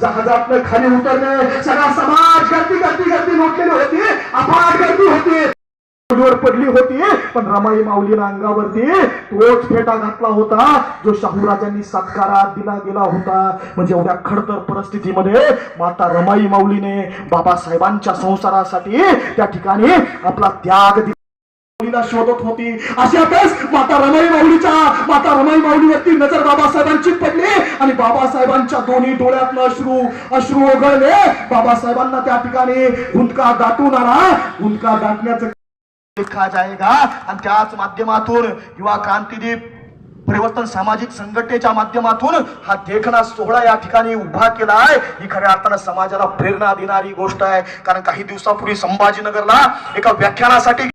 जहाजातनं खाली उतरणे सगळा समाज गर्दी गर्दी गर्दी लोटलेली होती. अफाट गर्दी होती. पडली होती. पण रमाई माऊलीनं अंगावरती तोच फेटा घातला होता जो शाहूराजांनी सत्कारात दिला गेला होता. म्हणजे एवढ्या खडतर परिस्थितीमध्ये माता रमाई माऊलीने बाबासाहेबांच्या संसारासाठी त्या ठिकाणी आपला त्याग दिला. शोधत होती. अशातच माता रमाई माऊलीच्या माता रमाई माऊलीवरती नजर बाबासाहेबांची पडली. आणि बाबासाहेबांच्या दोन्ही डोळ्यातनं अश्रू अश्रू ओघळले. बाबासाहेबांना त्या ठिकाणी गुंतका दाटून आला गुंतका दाटण्याचं लिखा जाएगा आणि त्याच माध्यमातून युवा क्रांतीदीप परिवर्तन सामाजिक संघटनेच्या माध्यमातून हा देखणा सोहळा या ठिकाणी उभा केला आहे ही खऱ्या अर्थानं समाजाला प्रेरणा देणारी गोष्ट आहे. कारण काही दिवसापूर्वी संभाजीनगरला एका व्याख्यानासाठी